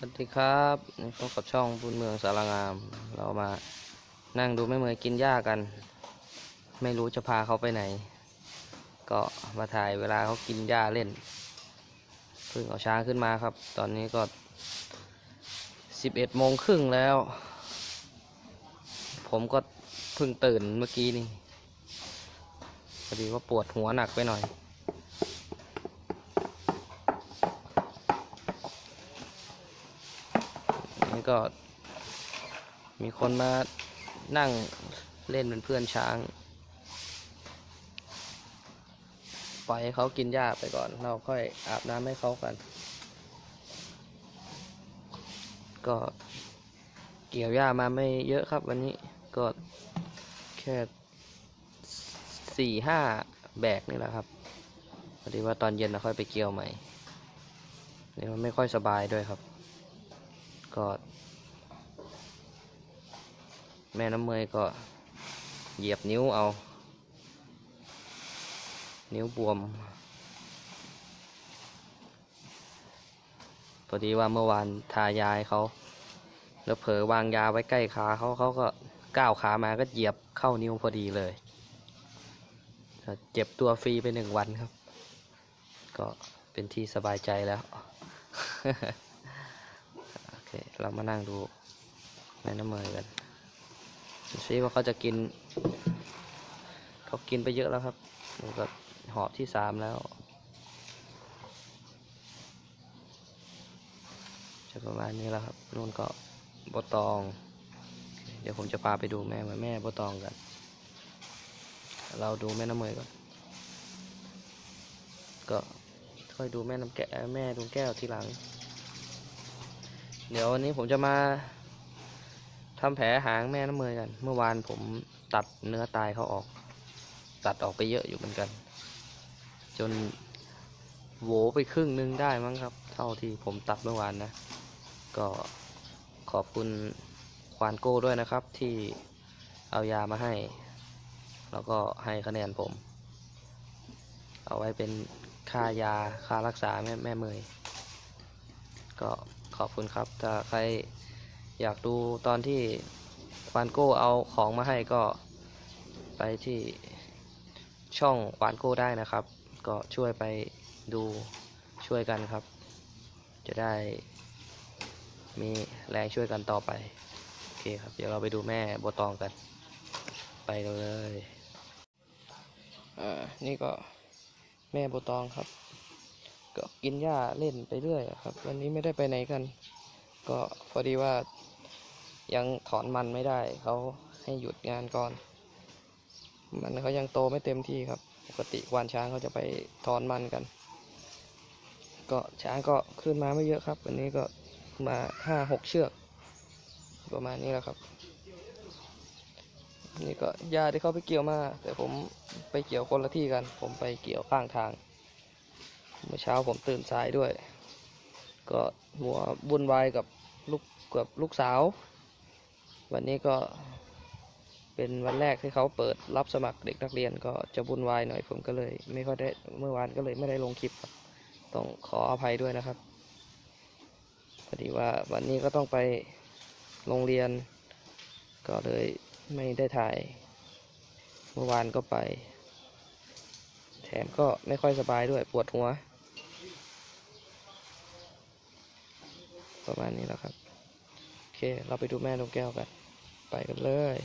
สวัสดีครับพบกับช่องบุญเมืองสารางาม เรามานั่งดูแม่เมยกินหญ้ากัน ไม่รู้จะพาเขาไปไหน ก็มาถ่ายเวลาเขากินหญ้าเล่น เพิ่งเอาช้างขึ้นมาครับ ตอนนี้ก็สิบเอ็ดโมงครึ่งแล้ว ผมก็เพิ่งตื่นเมื่อกี้นี่พอดีว่าปวดหัวหนักไปหน่อย นี่ก็ มีคนมานั่งเล่นเป็นเพื่อนช้าง ปล่อยให้เขากินหญ้าไปก่อน เราค่อยอาบน้ำให้เขากัน ก็เกี่ยวหญ้ามาไม่เยอะครับ วันนี้ก็แค่สี่ห้าแบกนี่แหละครับพอดีว่าตอนเย็นเราค่อยไปเกี่ยวใหม่นี่มันไม่ค่อยสบายด้วยครับ ก็ แม่น้ำเมยก็เหยียบนิ้วเอา นิ้วบวม พอดีว่าเมื่อวานทายายเขา แล้วเผลอวางยาไว้ใกล้ขาเขาเขาก็ก้าวขามาก็เหยียบเข้านิ้วพอดีเลย เจ็บตัวฟรีไปหนึ่งวันครับ ก็เป็นที่สบายใจแล้ว เค เรามานั่งดูแม่น้ำเมยกันดูซิว่าเขาจะกินเขากินไปเยอะแล้วครับนี่ก็หอบที่สามแล้วจะประมาณนี้แล้วครับนู่นก็บตอง เดี๋ยวผมจะพาไปดูแม่แม่บตองกัน เราดูแม่น้ำเมยก่อน ก็ค่อยดูแม่น้ำแกะแม่ดวงแก้วทีหลัง เดี๋ยววันนี้ผมจะมาทำแผลหางแม่น้ำเมยกัน เมื่อวานผมตัดเนื้อตายเขาออก ตัดออกไปเยอะอยู่เหมือนกัน จนโหวไปครึ่งนึงได้มั้งครับ เท่าที่ผมตัดเมื่อวานนะ ก็ขอบคุณควานโก้ด้วยนะครับ ที่เอายามาให้ แล้วก็ให้คะแนนผม เอาไว้เป็นค่ายาค่ารักษาแม่แม่เมยก็ ขอบคุณครับ ถ้าใครอยากดูตอนที่ควานโก้เอาของมาให้ก็ไปที่ช่องควานโก้ได้นะครับ ก็ช่วยไปดูช่วยกันครับ จะได้มีแรงช่วยกันต่อไป โอเคครับ เดี๋ยวเราไปดูแม่บัวตองกัน ไปเลยอ่านี่ก็แม่บัวตองครับ ก็กินหญ้าเล่นไปเรื่อยครับ วันนี้ไม่ได้ไปไหนกัน ก็พอดีว่ายังถอนมันไม่ได้เขาให้หยุดงานก่อน มันเขายังโตไม่เต็มที่ครับ ปกติวานช้างเขาจะไปถอนมันกัน ก็ช้างก็ขึ้นมาไม่เยอะครับ วันนี้ก็มาห้าหกเชือก ประมาณนี้แหละครับ นี่ก็หญ้าที่เขาไปเกี่ยวมา แต่ผมไปเกี่ยวคนละที่กัน ผมไปเกี่ยวข้างทาง เมื่อเช้าผมตื่นสายด้วย ก็มัวบุญวายกับลูกกับลูกสาว วันนี้ก็เป็นวันแรกที่เขาเปิดรับสมัครเด็กนักเรียนก็จะบุญวายหน่อยผมก็เลย ไม่ค่อยได้เมื่อวานก็เลยไม่ได้ลงคลิปครับต้องขออภัยด้วยนะครับพอดีว่าวันนี้ก็ต้องไปโรงเรียน ก็เลยไม่ได้ถ่าย เมื่อวานก็ไป แถมก็ไม่ค่อยสบายด้วยปวดหัว ประมาณนี้แหล้วครับ โอเค เราไปดูแม่นกแก้วกัน ไปกันเลย